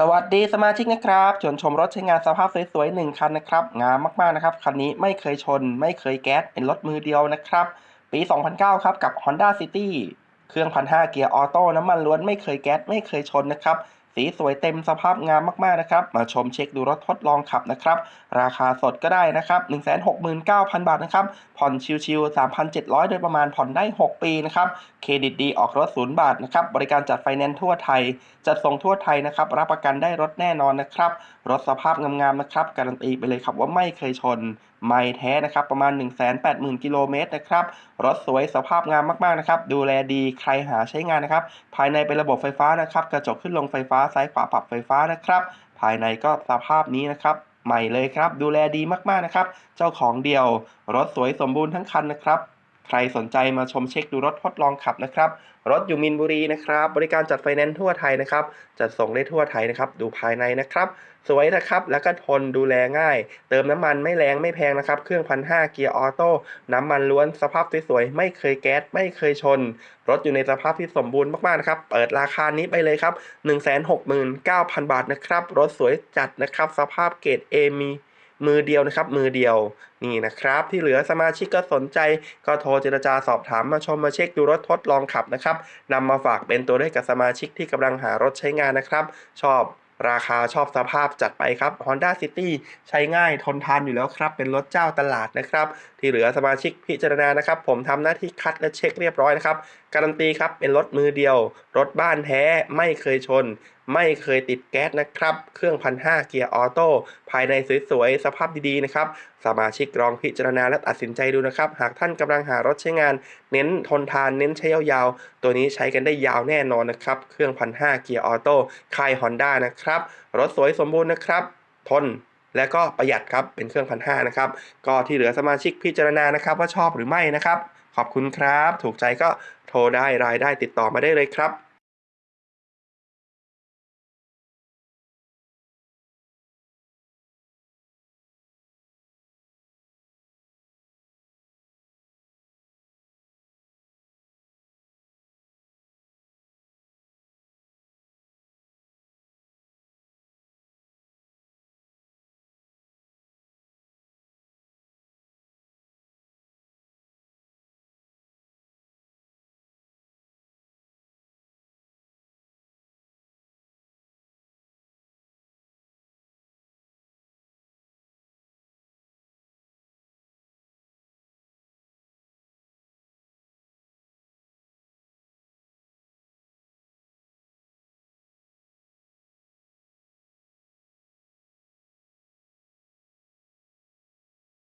สวัสดีสมาชิกนะครับชวนชมรถใช้งานสภาพสวยๆหนึ่งคันนะครับ งามมากๆนะครับ คันนี้ไม่เคยชน ไม่เคยแก๊ส เป็นรถมือเดียวนะครับ ปี 2009 ครับ กับ Honda City เครื่องพันห้าเกียร์ออโต้น้ำมันล้วนไม่เคยแก๊ส ไม่เคยชนนะครับ สีสวยเต็มสภาพงามมากๆนะครับ มาชมเช็คดูรถทดลองขับนะครับ ราคาสดก็ได้นะครับ 169,000 บาทนะครับ ผ่อนชิวๆ 3,700 โดยประมาณผ่อนได้ 6 ปีนะครับ เครดิตดีออกรถศูนย์บาทนะครับ บริการจัดไฟแนนซ์ทั่วไทย จัดส่งทั่วไทยนะครับ รับประกันได้รถแน่นอนนะครับ รถสภาพงามๆนะครับ การันตีไปเลยครับว่าไม่เคยชนไม่แท้นะครับ ประมาณ 180,000 กิโลเมตรนะครับ รถสวยสภาพงามมากๆนะครับ ดูแลดีใครหาใช้งานนะครับ ภายในเป็นระบบไฟฟ้านะครับ กระจกขึ้นลงไฟฟ้าซ้ายขวาปรับไฟฟ้านะครับ ภายในก็สภาพนี้นะครับใหม่เลยครับ ดูแลดีมากๆนะครับ เจ้าของเดียว รถสวยสมบูรณ์ทั้งคันนะครับ ใครสนใจมาชมเช็คดูรถทดลองขับนะครับ รถอยู่มินบุรีนะครับ บริการจัดไฟแนนซ์ทั่วไทยนะครับ จัดส่งได้ทั่วไทยนะครับ ดูภายในนะครับ สวยนะครับ แล้วก็ทนดูแลง่าย เติมน้ำมันไม่แรงไม่แพงนะครับ เครื่องพันห้าเกียร์ออโต้ น้ำมันล้วนสภาพสวยๆ ไม่เคยแก๊ส ไม่เคยชน รถอยู่ในสภาพที่สมบูรณ์มากๆนะครับ เปิดราคานี้ไปเลยครับ 169,000 บาทนะครับ รถสวยจัดนะครับ สภาพเกรด A มี มือเดียวนะครับ มือเดียวนี่นะครับ ที่เหลือสมาชิกก็สนใจก็โทรเจรจาสอบถามมาชมมาเช็คดูรถทดลองขับนะครับนำมาฝากเป็นตัวเลขกับสมาชิกที่กำลังหารถใช้งานนะครับ ชอบราคาชอบสภาพจัดไปครับ Honda City ใช้ง่ายทนทานอยู่แล้วครับ เป็นรถเจ้าตลาดนะครับ ที่เหลือสมาชิกพิจารณานะครับ ผมทำหน้าที่คัดและเช็คเรียบร้อยนะครับ การันตีครับ เป็นรถมือเดียว รถบ้านแท้ไม่เคยชน ไม่เคยติดแก๊สนะครับ เครื่องพันห้าเกียร์ออโต้ภายในสวยๆ สภาพดีๆนะครับ สมาชิกลองพิจารณาและตัดสินใจดูนะครับ หากท่านกำลังหารถใช้งาน เน้นทนทานเน้นใช้ยาวๆ ตัวนี้ใช้กันได้ยาวแน่นอนนะครับ เครื่องพันห้าเกียร์ออโต้ค่าย Honda นะครับ รถสวยสมบูรณ์นะครับ ทนและก็ประหยัดครับเป็นเครื่องพันห้านะครับ ก็ที่เหลือสมาชิกพิจารณานะครับ ว่าชอบหรือไม่นะครับ ขอบคุณครับ ถูกใจก็โทรได้รายได้ติดต่อมาได้เลยครับ